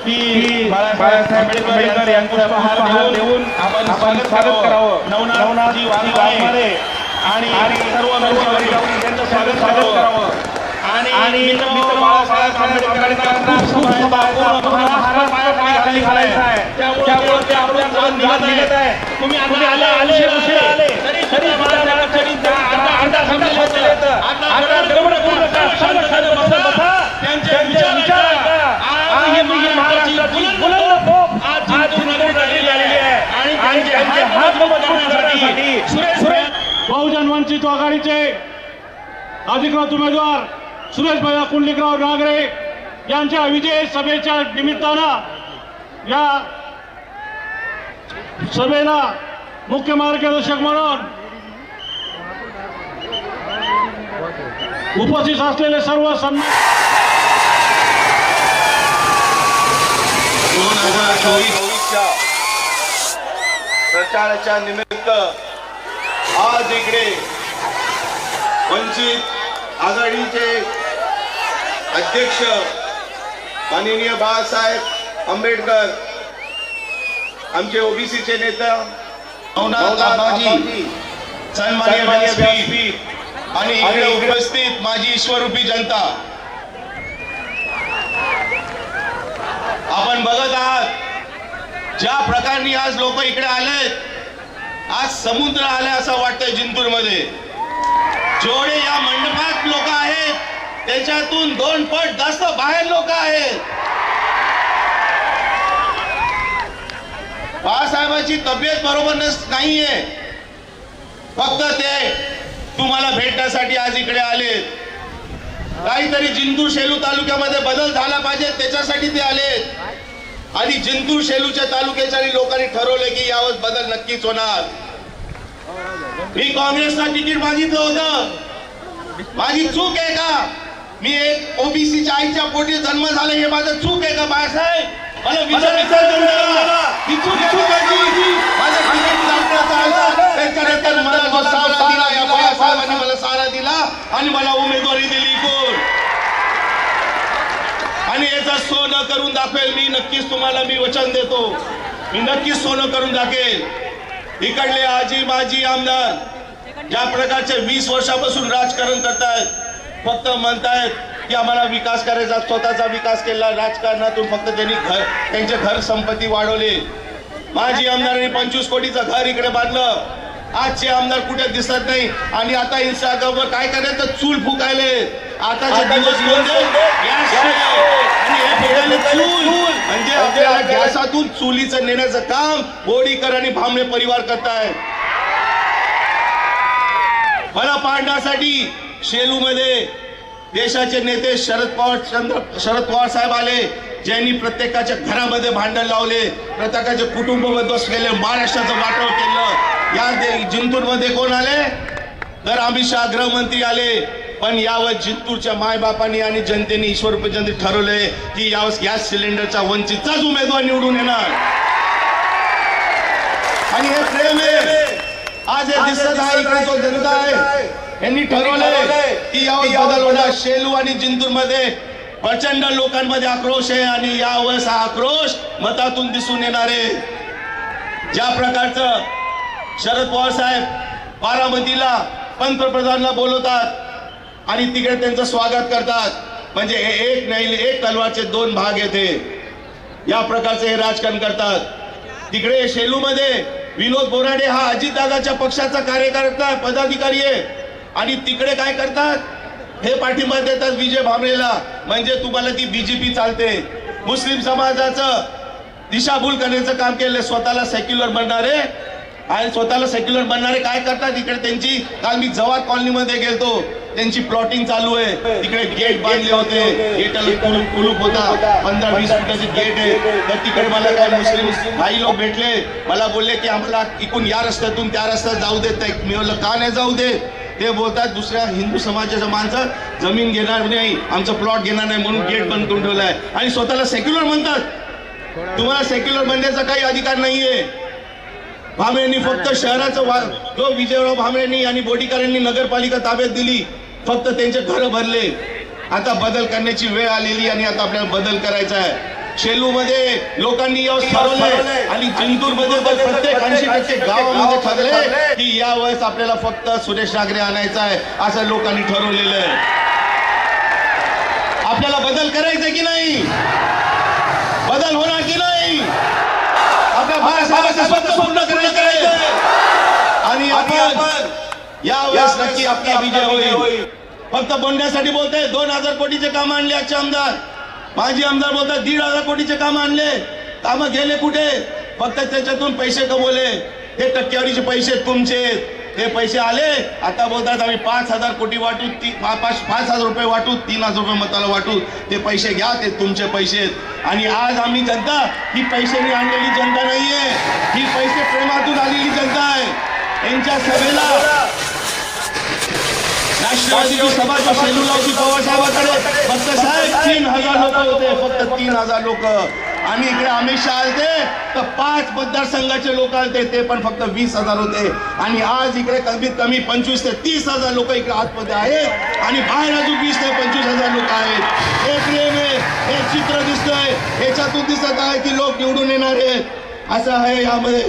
की बाळासाहेब आंबेडकर यांचा उपहार देऊन आपण स्वागत करावं. नवनाथजी वाघमारे आणि सर्व मित्रमंडळी यांचं स्वागत स्वागत करावं. आणि मित्र बाळासाहेब आंबेडकरांचा खूप महाराष्ट्र पायाखाली घालायचा आहे. त्यामुळे ते आपल्याकडून निघत आहे. तुम्ही आले आले आले आले तरी मला तरी आता आता समजले आता गडबड करू नका शांत शांत बसा बसा त्यांचे विचार ऐका आज ही महाराष्ट्राची बुलंद तोप आज जिंतूरमध्ये झालेली आहे आणि त्यांचे हात मजबूत करण्यासाठी सुरेश बहुजन वंचित आघाडीचे अधिकृत उमेदवार सुरेशभाई कुंडलिकराव नागरे यांच्या विजय सभेच्या निमित्तानं या सभेला मुख्य मार्गदर्शक म्हणून उपस्थित असलेले सर्व सन्मान दोन हजार चोवीसच्या प्रचाराच्या निमित्त आज इकडे. वंचित आघाडीचे अध्यक्ष माननीय बाळासाहेब आंबेडकर आमचे ओबीसीचे नेता आणि इकडे उपस्थित माझी ईश्वरूपी जनता. आपण बघत आहात ज्या प्रकारे आज लोक इकडे आलेत आज समुद्र आले असं वाटतंय जिंतूरमध्ये जेवढे या मंडपात लोक आहेत त्याच्यातून दोन पट जास्त बाहेर लोक आहेत. बाळासाहेबांची तब्येत बरोबर नस- नाहीये. फक्त ते तुम्हाला भेटण्यासाठी आज इकडे आलेत. काहीतरी जिंतूर शेलू तालुक्यामध्ये बदल झाला पाहिजे त्याच्यासाठी ते आलेत. आणि जिंतूर शेलूच्या तालुक्याच्या लोकांनी ठरवले की यावर बदल नक्कीच होणार. मी काँग्रेसला तिकीट मागितलं होतं. माझी चूक आहे का? मी एक ओबीसीच्या आईच्या पोटी जन्म झाला हे माझं चूक आहे का बाळासाहेब? मला विचार मला सहारा दिला आणि मला उमेदवारी दिली. माझं सोनं करून दाखवेल. मी नक्कीच तुम्हाला मी वचन देतो. मी नक्कीच सोनं करून दाखेल इकडले आजी माजी आमदार ज्या प्रकारचे वीस वर्षापासून राजकारण करतायत फक्त म्हणतायत की आम्हाला विकास करायचा स्वतःचा विकास केला. राजकारणातून फक्त त्यांनी घर त्यांचे घर संपत्ती वाढवले. माजी आमदारांनी पंचवीस कोटीचं घर इकडे बांधलं. आजचे आमदार कुठे दिसत नाही. आणि आता इंस्टाग्रामवर काय करायचं? चूल फुकायले आताचे दिवस म्हणजे. आणि चूल म्हणजे आपल्याला गॅसातून चुलीचं नेण्याचं काम बोडीकर आणि भांबळे परिवार करतायत मला पाडण्यासाठी शेलू मध्ये देशाचे नेते शरद पवार चंद्र शरद पवार साहेब आले ज्यांनी प्रत्येकाच्या घरामध्ये भांडण लावले प्रत्येकाचे कुटुंब उद्ध्वस्त केले महाराष्ट्राचं वाटव केलं. या जिंतूरमध्ये कोण आले? तर अमित शहा गृहमंत्री आले. पण यावर जिंतूरच्या मायबापांनी आणि जनतेने ईश्वर जनते ठरवले की यावेळेस गॅस सिलेंडरचा वंचितचाच उमेदवार निवडून येणार. आणि हे प्रेम आहे. आज हे दिसत आहे इकडे जो जनता आहे यांनी ठरवलंय की यावेळेस बदल होणार. शेलू आणि जिंतूरमध्ये प्रचंड लोकांमध्ये आक्रोश आहे आणि यावेळेस हा आक्रोश मतातून दिसून येणार आहे. ज्या प्रकारचं शरद पवार साहेब बारामतीला पंतप्रधानला बोलवतात आणि तिकडे त्यांचं स्वागत करतात. म्हणजे हे एक नाही एक तलवारचे दोन भाग येते या प्रकारचे हे राजकारण करतात. तिकडे शेलूमध्ये विनोद बोराडे हा अजितदादाच्या पक्षाचा कार्यकर्ता पदाधिकारी आहे. आणि तिकडे काय करतात? हे पाठिंबा देतात विजय भांबरेला म्हणजे तुम्हाला ती बीजेपी चालते. मुस्लिम समाजाचं दिशाभूल करण्याचं काम केलं स्वतःला सेक्युलर बनणारे. आणि स्वतःला सेक्युलर बनणारे काय करतात? इकडे त्यांची काल मी जवाहर कॉलनीमध्ये गेलतो. त्यांची प्लॉटिंग चालू आहे. तिकडे गेट बांधले होते. गेटाला कुलूप कुलूप होता. पंधरा वीस फुटाचे गेट आहे. तर तिकडे मला काय मुस्लिम भाई लोक भेटले. मला बोलले की आम्हाला इकून या रस्त्यातून त्या रस्त्यात जाऊ देत नाही. मी म्हणलं का नाही जाऊ दे ते बोलतात दुसऱ्या हिंदू समाजाच्या माणसं जमीन घेणार नाही. आमचं प्लॉट घेणार नाही म्हणून गेट बंद करून ठेवलाय आणि स्वतःला सेक्युलर म्हणतात. तुम्हाला सेक्युलर बनण्याचा काही अधिकार नाहीये. भांबळेंनी फक्त शहराचं वा- जो विजयराव भांबळेंनी आणि बोटीकरांनी नगरपालिका ताब्यात दिली. फक्त त्यांचे घरं भरले. आता बदल करण्याची वेळ आलेली आणि आता आपल्याला बदल करायचा आहे. शेलू मध्ये लोकांनी ठरवलंय. आणि जिंतूरमध्ये प्रत्येक ऐंशी टक्के गावामध्ये ठरले की या वेळेस आपल्याला फक्त सुरेश नागरे आणायचा आहे असं लोकांनी ठरवलेलं आहे. आपल्याला बदल करायचा की नाही? बदल होणार की नाही? आपल्या बाळासाहेबांचं स्वप्न पूर्ण करायचं आहे. आणि या वेळेस नक्की आपला विजय होईल. फक्त बोलण्यासाठी बोलताय दोन हजार कोटीचे काम आणले आजचे आमदार. माजी आमदार बोलतात दीड हजार कोटीचे काम आणले. काम गेले कुठे? फक्त त्याच्यातून पैसे कमवले. हे टक्केवारीचे पैसे तुमचे. ते पैसे आले. आता बोलतात आम्ही पाच हजार कोटी वाटू ती पाच पाच हजार रुपये वाटू तीन हजार रुपये मताला वाटू. ते पैसे घ्या ते तुमचे पैसे. आणि आज आम्ही जनता ही पैशाने आणलेली जनता नाहीये. ही पैसे प्रेमातून आलेली जनता आहे. यांच्या सभेला राष्ट्रवादीची सभा जी शेलूला होती फक्त साहेब तीन हजार लोक होते फक्त तीन हजार लोक. आणि इकडे अमित शहा आलते तर पाच मतदारसंघाचे लोक आलते ते पण फक्त वीस हजार होते. आणि आज इकडे कमीत कमी पंचवीस ते तीस हजार लोक इकडे आतमध्ये आहेत आणि बाहेर अजून वीस ते पंचवीस हजार लोक आहेत. हे प्रेम आहे हे चित्र दिसतंय ह्याच्यातून दिसत आहे की लोक निवडून येणार आहेत. असं आहे यामध्ये.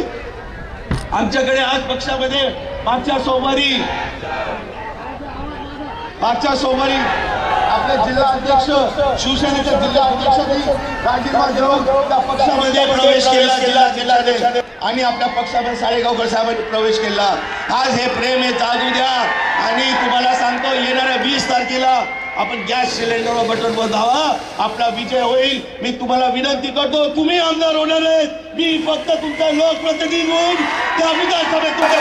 आमच्याकडे आज पक्षामध्ये मागच्या सोमवारी मागच्या सोमवारी आपले जिल्हा अध्यक्ष शिवसेनेचे जिल्हा अध्यक्षांनी राजीनामा देऊन त्या पक्षामध्ये प्रवेश केला जिल्हा जिल्हाध्यक्ष आणि आपल्या पक्षामध्ये साळेगावकर साहेबांनी प्रवेश केला. आज हे प्रेम हे जागू द्या. आणि तुम्हाला सांगतो येणाऱ्या वीस तारखेला आपण गॅस सिलेंडरवर बटन बंधावा आपला विजय होईल. मी तुम्हाला विनंती करतो तुम्ही आमदार होणार आहेत. मी फक्त तुमचा लोकप्रतिनिधी म्हणून त्या विधानसभेत तुमच्या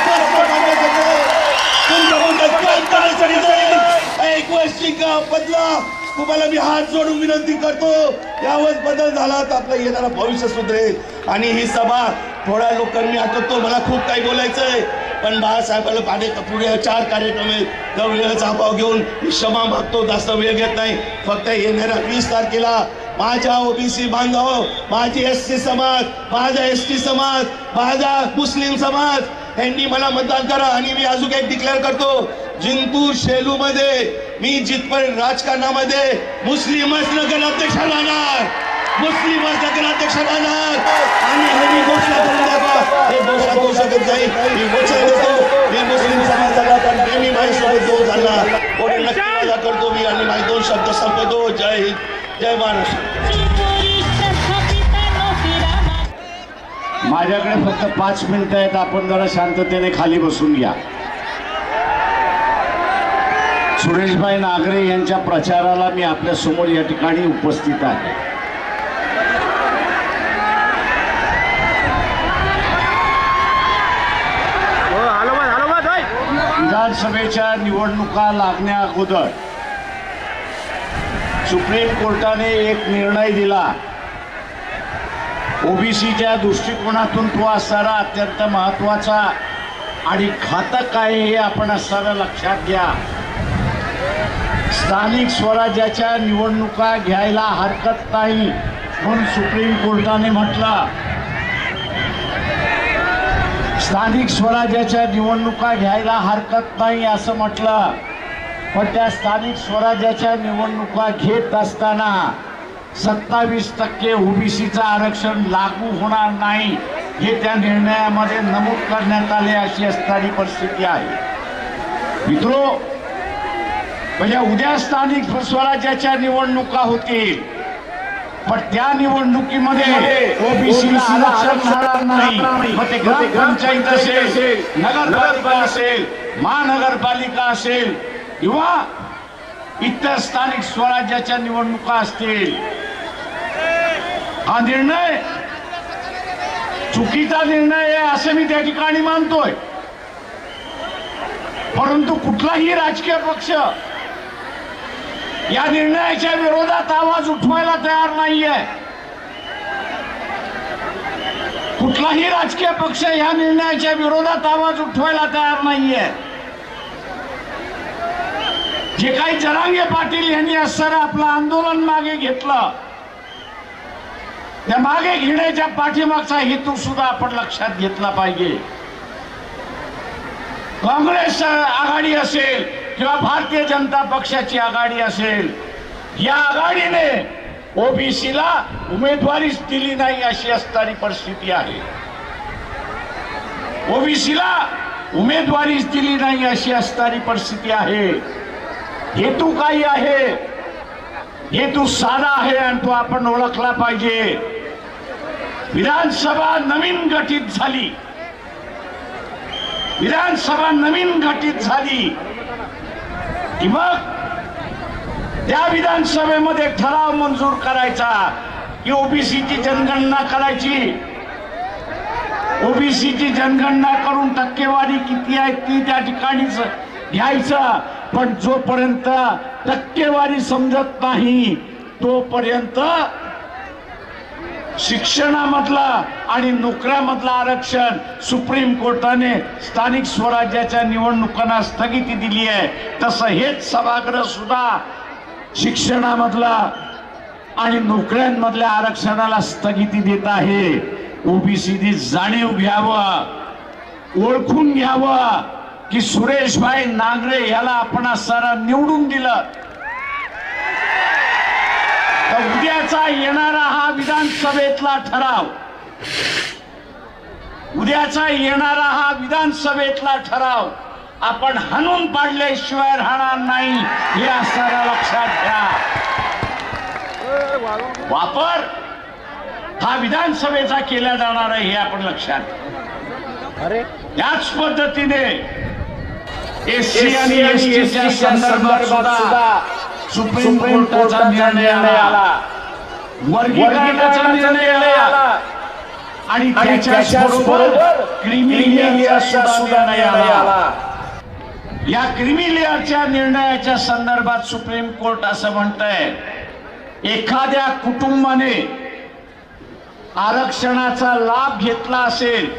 एक वर्षी का बदला तुम्हाला मी हात जोडून विनंती करतो यावर बदल झाला तर आपलं येणारं भविष्य सुधरेल. आणि ही सभा थोड्या लोकांनी आठवतो मला खूप काही बोलायचं आहे पण बाळासाहेबाला पाडे पुढे चार कार्यक्रम आहेत. त्या वेळेचा अभाव घेऊन मी क्षमा मागतो जास्त वेळ घेत नाही. फक्त येणाऱ्या वीस तारखेला माझ्या ओबीसी बांधव माझी एस सी समाज माझा एस टी समाज माझा मुस्लिम समाज यांनी मला मतदान करा आणि मी अजून एक डिक्लेअर करतो. जिंतूर शेलू मध्ये मी जिथपर्यंत राजकारणामध्ये मुस्लिमच नगराध्यक्ष राहणार. मुस्लिमच नगराध्यक्ष राहणार. आणि हे मी घोषणा करून दाखवा. हे घोषणा करू शकत नाही. मी वचन देतो मी मुस्लिम समाजाला पण नेहमी माझ्यासोबत जो झाला कोणी नक्की माझा करतो मी आणि माझे दोन शब्द संपवतो. जय हिंद. जय महाराष्ट्र. माझ्याकडे फक्त पाच मिनिटं आहेत. आपण जरा शांततेने खाली बसून घ्या. सुरेशभाई नागरे यांच्या प्रचाराला मी आपल्यासमोर या ठिकाणी उपस्थित आहे. विधानसभेच्या निवडणुका लागण्या अगोदर सुप्रीम कोर्टाने एक निर्णय दिला. ओबीसीच्या दृष्टिकोनातून तो असणारा अत्यंत महत्त्वाचा आणि घातक आहे हे आपण असताना लक्षात घ्या. स्थानिक स्वराज्याच्या निवडणुका घ्यायला हरकत नाही म्हणून सुप्रीम कोर्टाने म्हटलं. स्थानिक स्वराज्याच्या निवडणुका घ्यायला हरकत नाही असं म्हटलं. पण त्या स्थानिक स्वराज्याच्या निवडणुका घेत असताना सत्तावीस टक्के ओबीसीचं आरक्षण लागू होणार नाही हे त्या निर्णयामध्ये नमूद करण्यात आले अशी असणारी परिस्थिती आहे. मित्रो म्हणजे उद्या स्थानिक स्वराज्याच्या निवडणुका होतील. पण त्या निवडणुकीमध्ये ओबीसीला आरक्षण मिळणार नाही. मग ते ग्रामपंचायत असेल नगरपालिका असेल महानगरपालिका असेल किंवा इतर स्थानिक स्वराज्याच्या निवडणुका असतील. हा निर्णय चुकीचा निर्णय आहे असं मी त्या ठिकाणी मानतोय. परंतु कुठलाही राजकीय पक्ष या निर्णयाच्या विरोधात आवाज उठवायला तयार नाहीये. कुठलाही राजकीय पक्ष या निर्णयाच्या विरोधात आवाज उठवायला तयार नाहीये. जे काही जरांगे पाटील यांनी असणारं आपलं आंदोलन मागे घेतलं त्या मागे घेण्याच्या पाठीमागचा हेतू सुद्धा आपण लक्षात घेतला पाहिजे. काँग्रेस आघाडी असेल किंवा भारतीय जनता पक्षाची आघाडी असेल या आघाडीने ओबीसीला उमेदवारीच दिली नाही अशी असणारी परिस्थिती आहे. ओबीसीला उमेदवारीच दिली नाही अशी असणारी परिस्थिती आहे. हेतू काही आहे. हेतू साधा आहे आणि तो आपण ओळखला पाहिजे. विधानसभा नवीन गठीत झाली. विधानसभा नवीन गठीत झाली. की मग त्या विधानसभेमध्ये ठराव मंजूर करायचा की ओबीसीची जनगणना करायची. ओबीसीची जनगणना करून टक्केवारी किती आहे ती त्या ठिकाणीच घ्यायचं. पण जोपर्यंत टक्केवारी समजत नाही तोपर्यंत शिक्षणामधला आणि नोकऱ्यामधलं आरक्षण सुप्रीम कोर्टाने स्थानिक स्वराज्याच्या निवडणुकांना स्थगिती दिली आहे. तसं हेच सभागृह सुद्धा शिक्षणामधला आणि नोकऱ्यांमधल्या आरक्षणाला स्थगिती देत आहे. ओबीसीनी जाणीव घ्यावं ओळखून घ्यावं की सुरेशभाई नांगरे याला आपण सारा निवडून दिलं. उद्याचा येणारा हा विधानसभेतला ठराव. उद्याचा येणारा हा विधानसभेतला ठराव आपण हाणून पाडल्याशिवाय राहणार नाही हे असणारा लक्षात घ्या. वापर हा विधानसभेचा केला जाणार आहे हे आपण लक्षात घ्या. त्याच पद्धतीने एससी आणि एसटीच्या संदर्भात सुद्धा सुप्रीम कोर्टाचा निर्णय आला. वर्गीकरणाचा निर्णय आला. आणि त्याच्याच बरोबर क्रिमिलियरचा सुद्धा निर्णय आला. या क्रिमिलियरच्या निर्णयाच्या संदर्भात सुप्रीम कोर्ट असं म्हणतंय एखाद्या कुटुंबाने आरक्षणाचा लाभ घेतला असेल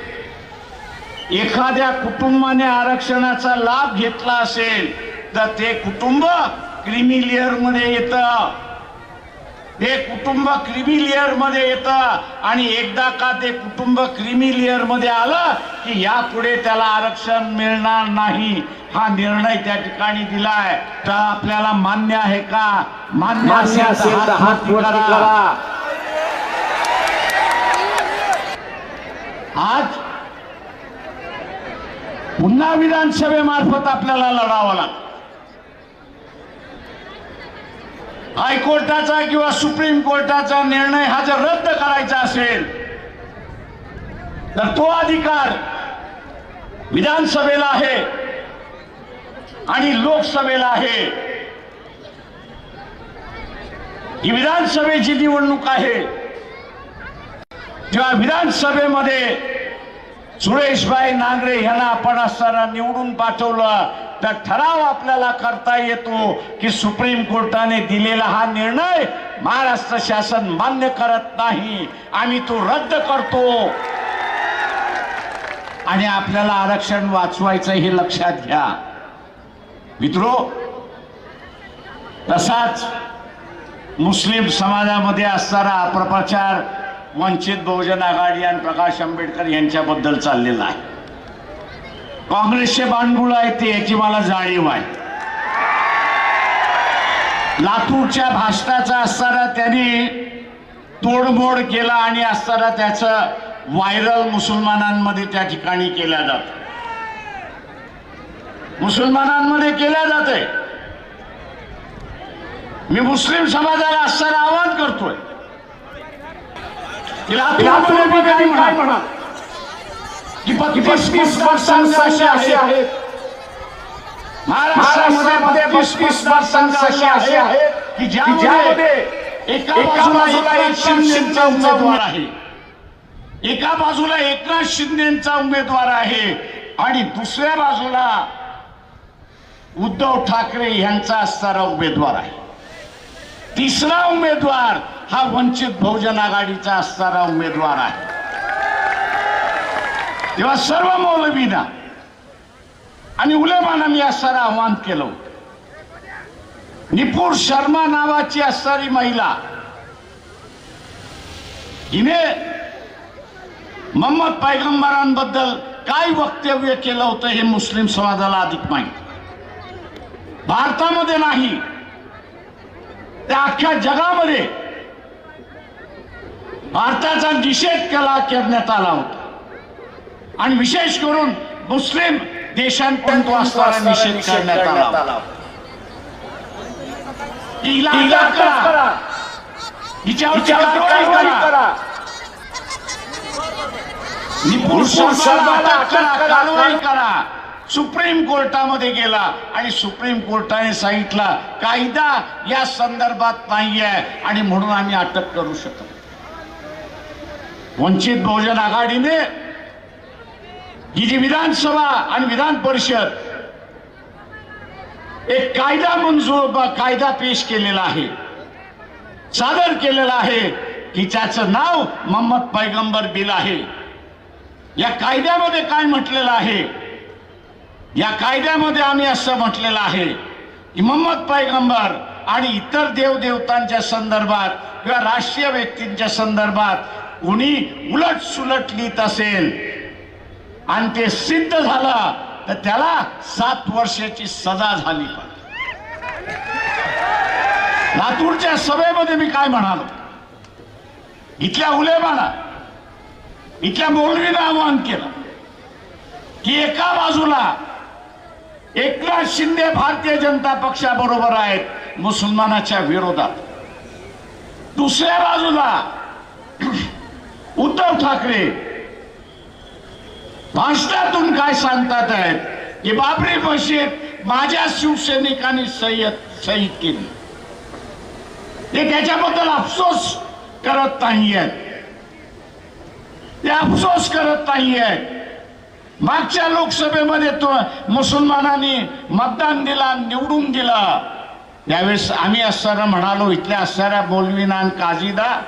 एखाद्या कुटुंबाने आरक्षणाचा लाभ घेतला असेल तर ते कुटुंब क्रिमिलियरमध्ये येतं. ते कुटुंब क्रिमिलियरमध्ये येतं. आणि एकदा का ते कुटुंब क्रिमिलियरमध्ये आलं की यापुढे त्याला आरक्षण मिळणार नाही. हा निर्णय त्या ठिकाणी दिलाय. तर आपल्याला मान्य आहे का? मान्य असेल तर हात वरती करा. आज पुन्हा विधानसभेमार्फत आपल्याला लढावं लागतं. हायकोर्टाचा किंवा सुप्रीम कोर्टाचा निर्णय हा जर रद्द करायचा असेल तर तो अधिकार विधानसभेला आहे आणि लोकसभेला आहे. ही विधानसभेची निवडणूक आहे. जेव्हा विधानसभेमध्ये सुरेशभाई नांगरे यांना आपण असताना निवडून पाठवलं तर ठराव आपल्याला करता येतो की सुप्रीम कोर्टाने दिलेला हा निर्णय महाराष्ट्र शासन मान्य करत नाही. आम्ही तो रद्द करतो. आणि आपल्याला आरक्षण वाचवायचं हे लक्षात घ्या. मित्रो तसाच मुस्लिम समाजामध्ये असणारा अपप्रचार वंचित बहुजन आघाडी आणि प्रकाश आंबेडकर यांच्याबद्दल चाललेला आहे. काँग्रेसचे बांडगुळ आहेत ते याची मला जाणीव आहे. लातूरच्या भाषणाचा असताना त्यांनी तोडमोड केला आणि असताना त्याचं व्हायरल मुसलमानांमध्ये त्या ठिकाणी केल्या जात. मुसलमानांमध्ये केल्या जाते. मी मुस्लिम समाजाला असताना आवाहन करतोय. की की पस्तीस मतदारसंघ असे आहेत. महाराष्ट्रामध्ये पस्तीस मतदारसंघ असे आहेत. की ज्यामध्ये एका बाजूला एकनाथ शिंदेचा उमेदवार आहे. एका बाजूला एकनाथ शिंदेचा उमेदवार आहे. आणि दुसऱ्या बाजूला उद्धव ठाकरे यांचा असणारा उमेदवार आहे. तिसरा उमेदवार हा वंचित बहुजन आघाडीचा असणारा उमेदवार आहे. तेव्हा सर्व मौलवीना आणि उलेमाना मी असणारं आव्हान केलं होतं. निपुर शर्मा नावाची असणारी महिला हिने मोहम्मद पैगंबरांबद्दल काय वक्तव्य केलं होतं हे मुस्लिम समाजाला अधिक माहीत भारतामध्ये नाही त्या अख्ख्या जगामध्ये भारताचा निषेध केला करण्यात आला होता आणि विशेष करून मुस्लिम असणारा निषेध करण्यात आला. करा. कारवाई सुप्रीम कोर्टामध्ये गेला आणि सुप्रीम कोर्टाने सांगितला कायदा या संदर्भात नाहीये आणि म्हणून आम्ही अटक करू शकत वंचित बहुजन आघाडीने ही जी विधानसभा आणि विधान परिषद एक कायदा मंजूर कायदा पेश केलेला आहे सादर केलेला आहे की त्याचं नाव मोहम्मद पैगंबर बिल आहे. या कायद्यामध्ये काय म्हटलेलं आहे? या कायद्यामध्ये आम्ही असं म्हटलेलं आहे की मोहम्मद पैगंबर आणि इतर देवदेवतांच्या संदर्भात किंवा राष्ट्रीय व्यक्तींच्या संदर्भात कोणी उलट सुलट लिहित असेल आणि ते सिद्ध झालं तर त्याला सात वर्षाची सजा झाली पण. लातूरच्या सभेमध्ये मी काय म्हणालो? इथल्या उलेमाना इथल्या मौलवीनं आवाहन केलं की एका बाजूला एकनाथ शिंदे भारतीय जनता पक्षाबरोबर आहेत मुसलमानाच्या विरोधात. दुसऱ्या बाजूला उद्धव ठाकरे भाषणातून काय सांगतात आहेत? की बाबरी मशीद माझ्या शिवसैनिकांनी सय्यद सही केली. ते त्याच्याबद्दल अफसोस करत नाहीयेत. ते अफसोस करत नाहीयेत. मागच्या लोकसभेमध्ये तो मुसलमानांनी मतदान दिला निवडून दिलं. त्यावेळेस आम्ही असताना म्हणालो इथल्या असणाऱ्या मौलवीना काझीदा काजीदा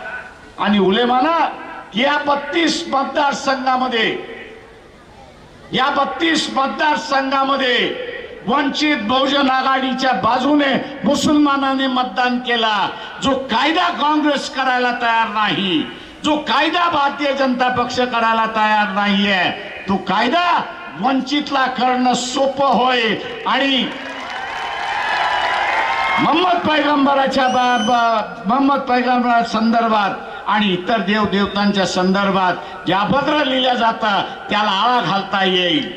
आणि उलेमाना या बत्तीस मतदारसंघामध्ये या बत्तीस मतदारसंघामध्ये वंचित बहुजन आघाडीच्या बाजूने मुसलमानाने मतदान केला. जो कायदा काँग्रेस करायला तयार नाही जो कायदा भारतीय जनता पक्ष करायला तयार नाहीये तो कायदा वंचितला करणं सोपं होय. आणि मोहम्मद पैगंबराच्या बा- बा- मोहम्मद पैगंबरा संदर्भात आणि इतर देव देवतांच्या संदर्भात ज्या पत्र लिहिल्या जातात त्याला आळा घालता येईल.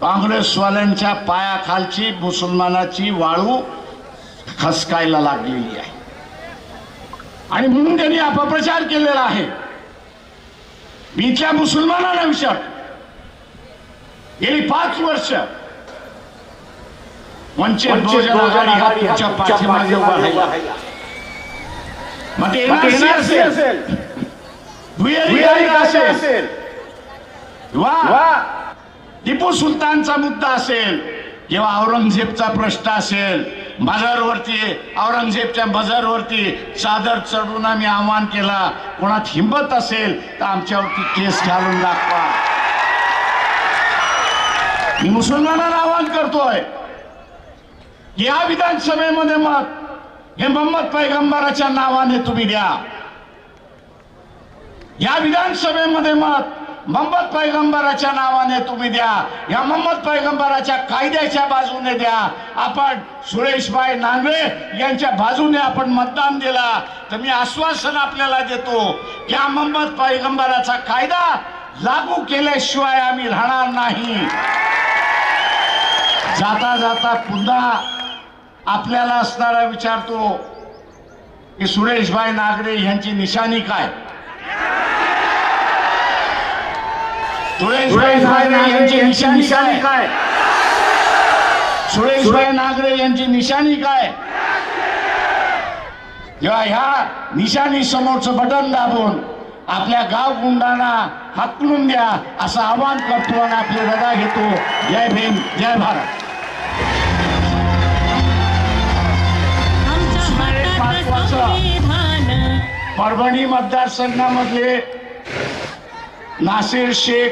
काँग्रेसवाल्यांच्या पायाखालची मुसलमानाची वाळू खसकायला लागलेली आहे. आणि म्हणून त्यांनी अपप्रचार केलेला आहे. मी इथल्या मुसलमानांना विचार गेली पाच वर्ष वंचित बहुजन आघाडी तुमच्या पाठीमागे उभा राहिला. मग ते असेल. असेल. वा. टिपू सुलतानचा मुद्दा असेल. किंवा औरंगजेबचा प्रश्न असेल मजरवरती औरंगजेबच्या मजरवरती चादर चढून आम्ही आव्हान केला. कोणात हिंमत असेल तर आमच्यावरती केस घालून दाखवा. मी मुसलमानांना आवाहन करतोय. या विधानसभेमध्ये मत हे मोहम्मद पैगंबराच्या नावाने तुम्ही द्या. या विधानसभेमध्ये मत मोहम्मद पैगंबराच्या नावाने तुम्ही द्या. या मोहम्मद पैगंबराच्या कायद्याच्या बाजूने द्या. आपण सुरेशभाई नांगरे यांच्या बाजूने आपण मतदान दिला. तर मी आश्वासन आपल्याला देतो की हा मोहम्मद पैगंबराचा कायदा लागू केल्याशिवाय आम्ही राहणार नाही. जाता जाता पुन्हा आपल्याला असणारा विचारतो की सुरेशभाई नागरे यांची निशाणी काय? सुरेशभाई नागरे यांची निशाणी काय? सुरेशभाई नागरे यांची निशाणी काय? ह्या निशाणी समोरचं बटन दाबून आपल्या गाव गुंडांना हाकलून द्या असं आवाहन करतो आणि आपली रजा घेतो. जय भीम जय भारत. परभणी मतदारसंघामधले नासिर शेख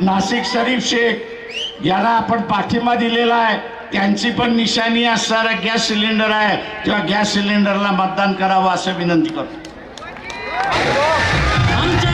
नाशिक शरीफ शेख याला आपण पाठिंबा दिलेला आहे. त्यांची पण निशाणी असणारा गॅस सिलेंडर आहे. तेव्हा गॅस सिलेंडरला मतदान करावं असं विनंती करतो. आमच्या